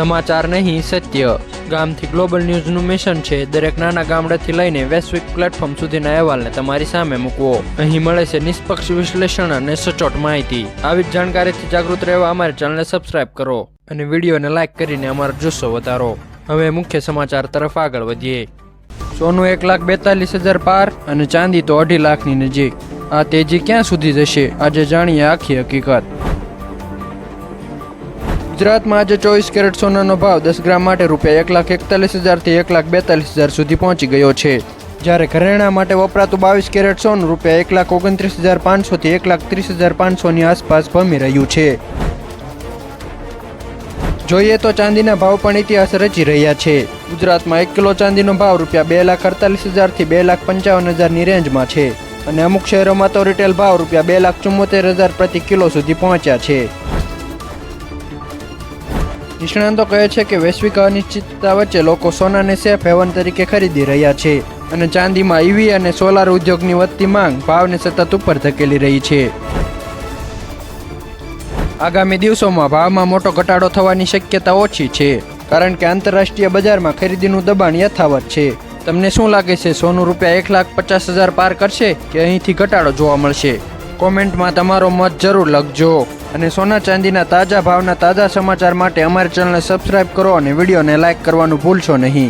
સમાચાર નહીં, સત્ય. ગામથી ગ્લોબલ ન્યૂઝનું મિશન છે, દરેક નાના ગામડાથી લઈને વૈશ્વિક પ્લેટફોર્મ સુધીના અહેવાલને તમારી સામે મૂકવો. અહીં મળે છે નિષ્પક્ષ વિશ્લેષણ અને સચોટ માહિતી. આવી જ જાણકારીથી જાગૃત રહેવા અમારી ચેનલને સબસ્ક્રાઇબ કરો અને વિડીયોને લાઇક કરીને અમારો જુસ્સો વધારો. હવે મુખ્ય સમાચાર તરફ આગળ વધીએ. સોનું એક લાખ બેતાલીસ હજાર પાર અને ચાંદી તો અઢી લાખની નજીક. આ તેજી ક્યાં સુધી જશે? આજે જાણીએ આખી હકીકત. ગુજરાતમાં આજે ચોવીસ કેરેટ સોનાનો ભાવ દસ ગ્રામ માટે રૂપિયા એક લાખ એકતાલીસ હજારથી એક લાખ બેતાલીસ હજાર સુધી પહોંચી ગયો છે. જ્યારે ઘરેણા માટે વપરાતું બાવીસ કેરેટ સોનું રૂપિયા એક લાખ ઓગણત્રીસ હજાર પાંચસોથી એક લાખ ત્રીસ હજાર પાંચસોની આસપાસ ભમી રહ્યું છે. જોઈએ તો ચાંદીના ભાવ પણ ઇતિહાસ રચી રહ્યા છે. ગુજરાતમાં એક કિલો ચાંદીનો ભાવ રૂપિયા બે લાખ અડતાલીસ હજારથી બે લાખ પંચાવન હજારની રેન્જમાં છે અને અમુક શહેરોમાં તો રિટેલ ભાવ રૂપિયા બે લાખ ચુમ્મોતેર હજાર પ્રતિ કિલો સુધી પહોંચ્યા છે. નિષ્ણાંતો કહે છે કે વૈશ્વિક અનિશ્ચિતતા વચ્ચે લોકો સોનાને સેફ હેવન તરીકે ખરીદી રહ્યા છે અને ચાંદીમાં ઈવી અને સોલાર ઉદ્યોગની વધતી માંગ ભાવને સતત ઉપર ધકેલી રહી છે. આગામી દિવસોમાં ભાવમાં મોટો ઘટાડો થવાની શક્યતા ઓછી છે, કારણ કે આંતરરાષ્ટ્રીય બજારમાં ખરીદીનું દબાણ યથાવત છે. તમને શું લાગે છે, સોનું રૂપિયા એક લાખ પચાસ હજાર પાર કરશે કે અહીંથી ઘટાડો જોવા મળશે? કોમેન્ટમાં તમારો મત જરૂર લખજો. અને સોના ચાંદીના તાજા ભાવના તાજા સમાચાર માટે અમારી ચેનલને સબસ્ક્રાઇબ કરો અને વિડીયોને લાઇક કરવાનું ભૂલશો નહીં.